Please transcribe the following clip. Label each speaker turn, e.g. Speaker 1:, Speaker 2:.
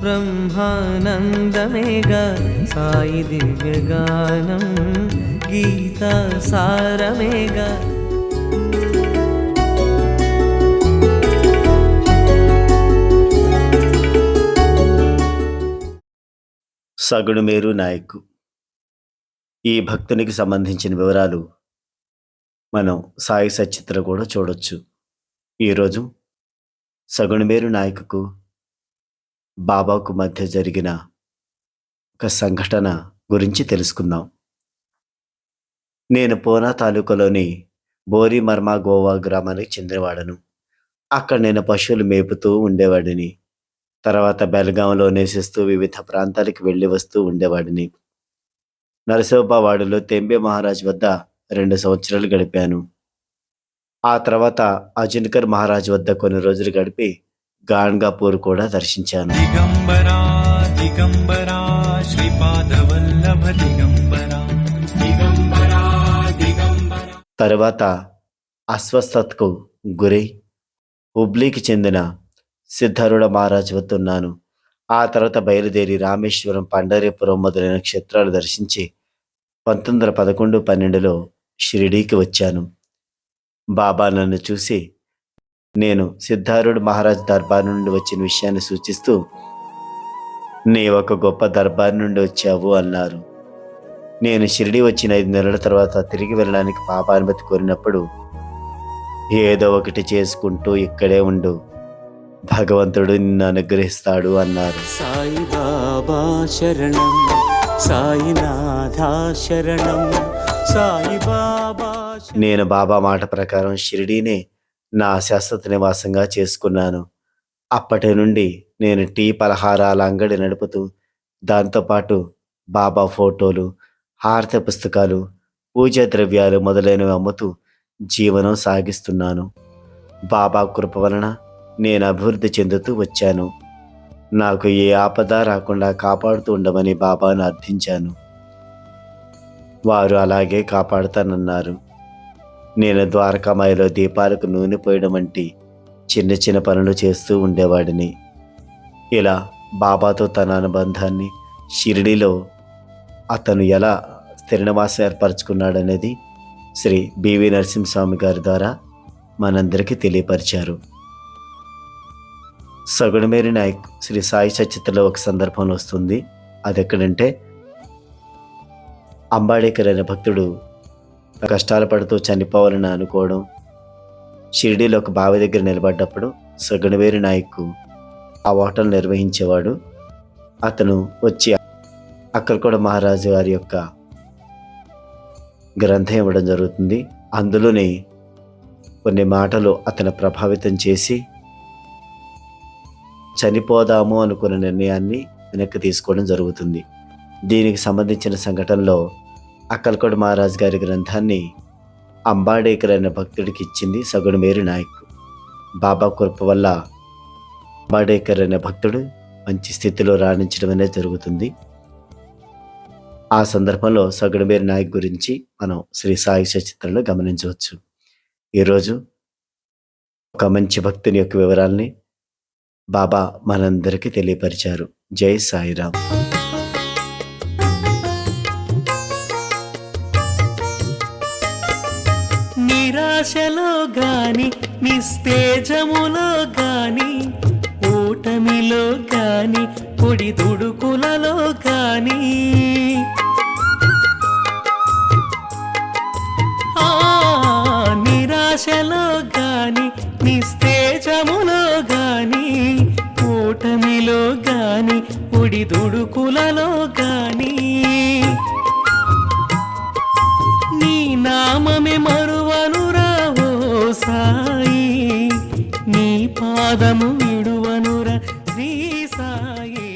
Speaker 1: బ్రహ్మానందమేగా సాయి దివ్యగానం గీత సారమేగా
Speaker 2: సగుడు మేరు నాయక్. ఈ భక్తునికి సంబంధించిన వివరాలు మనం సాయి సచిత్ర కూడా చూడొచ్చు. ఈరోజు సగుణమేరు నాయకుకు బాబాకు మధ్య జరిగిన ఒక సంఘటన గురించి తెలుసుకుందాం. నేను పూనా తాలూకాలోని బోరి మర్మా గోవా గ్రామానికి చెందినవాడను. అక్కడ నేను పశువులు మేపుతూ ఉండేవాడిని. తర్వాత బెల్గాంలో నివసిస్తూ వివిధ ప్రాంతాలకు వెళ్ళి వస్తూ ఉండేవాడిని. నరసింహవాడలో తెంబే మహారాజ్ వద్ద రెండు సంవత్సరాలు గడిపాను. ఆ తర్వాత అజిన్కర్ మహారాజ్ వద్ద కొన్ని రోజులు గడిపి గాన్గాపూర్ కూడా దర్శించాను.
Speaker 3: దిగంబరా దిగంబరా శ్రీపాదవల్లభ దిగంబరా దిగంబరా దిగంబరా.
Speaker 2: తర్వాత అస్వస్థతకు గురై హుబ్లీకి చెందిన సిద్ధారుడ మహారాజ్ వద్ద ఉన్నాను. ఆ తర్వాత బయలుదేరి రామేశ్వరం పండరేపురం మొదలైన క్షేత్రాలు దర్శించి పంతొమ్మిది వందల పదకొండు పన్నెండులో షిరిడీకి వచ్చాను. బాబా నన్ను చూసి నేను సిద్ధారుడు మహారాజ్ దర్బార్ నుండి వచ్చిన విషయాన్ని సూచిస్తూ నీ ఒక గొప్ప దర్బార్ నుండి వచ్చావు అన్నారు. నేను షిరిడి వచ్చిన ఐదు నెలల తర్వాత తిరిగి వెళ్ళడానికి పాప అనుమతి కోరినప్పుడు ఏదో ఒకటి చేసుకుంటూ ఇక్కడే ఉండు. భగవంతుడు నిన్ను అనుగ్రహిస్తాడు అన్నారు.
Speaker 1: సాయి బాబా శరణం సాయినాథా శరణం సాయి బాబా
Speaker 2: నేను బాబా మాట ప్రకారం షిరిడీనే నా శాశ్వత నివాసంగా చేసుకున్నాను. అప్పటి నుండి నేను టీ పలహారాల అంగడి నడుపుతూ దాంతోపాటు బాబా ఫోటోలు హారత పుస్తకాలు పూజా ద్రవ్యాలు మొదలైనవి అమ్ముతూ జీవనం సాగిస్తున్నాను. బాబా కృప వలన నేను అభివృద్ధి చెందుతూ వచ్చాను. నాకు ఏ ఆపద రాకుండా కాపాడుతూ ఉండమని బాబాను అర్థించాను. వారు అలాగే కాపాడుతానన్నారు. నేను ద్వారకామాయిలో దీపాలకు నూనె పోయడం వంటి చిన్న చిన్న పనులు చేస్తూ ఉండేవాడిని. ఇలా బాబాతో తన అనుబంధాన్ని షిరిడిలో అతను ఎలా స్థిరనివాసం ఏర్పరచుకున్నాడనేది శ్రీ బివి నరసింహస్వామి గారి ద్వారా మనందరికీ తెలియపరిచారు. సగుణమేరి నాయక్ శ్రీ సాయి సచిత్రలో ఒక సందర్భం వస్తుంది. అది ఎక్కడంటే అంబాడేకర్ అనే భక్తుడు కష్టాలు పడుతూ చనిపోవాలని అనుకోవడం షిరిడీలో ఒక బావి దగ్గర నిలబడ్డప్పుడు సగుణవేరి నాయక్ ఆ హోటల్ నిర్వహించేవాడు. అతను వచ్చి అక్కలకోడ మహారాజు గారి యొక్క గ్రంథం ఇవ్వడం జరుగుతుంది. అందులోనే కొన్ని మాటలు అతను ప్రభావితం చేసి చనిపోదాము అనుకున్న నిర్ణయాన్ని వెనక్కి తీసుకోవడం జరుగుతుంది. దీనికి సంబంధించిన సంఘటనలో అక్కలకోట మహారాజ్ గారి గ్రంథాన్ని అంబాడేకర్ అనే భక్తుడికి ఇచ్చింది సగుణమేరు నాయక్. బాబా కృప వల్ల అంబాడేకర్ అనే భక్తుడు మంచి స్థితిలో రాణించడం అనేది జరుగుతుంది. ఆ సందర్భంలో సగుణమేరు నాయక్ గురించి మనం శ్రీ సాయి చిత్రంలో గమనించవచ్చు. ఈరోజు ఒక మంచి భక్తుని యొక్క వివరాల్ని బాబా మనందరికీ తెలియపరిచారు. జై సాయిరామ్.
Speaker 1: నిరాశలో గాని నిస్తేజములో గాని ఓటమిలో గాని పొడి దుడుకులలో గాని. నిరాశలో గాని నిస్తేజములో గాని ఓటమిలో గాని పొడి దుడుకులలో గాని. నీ నామమే మరు సాయి నీ పాదము విడువనుర శ్రీ సాయి.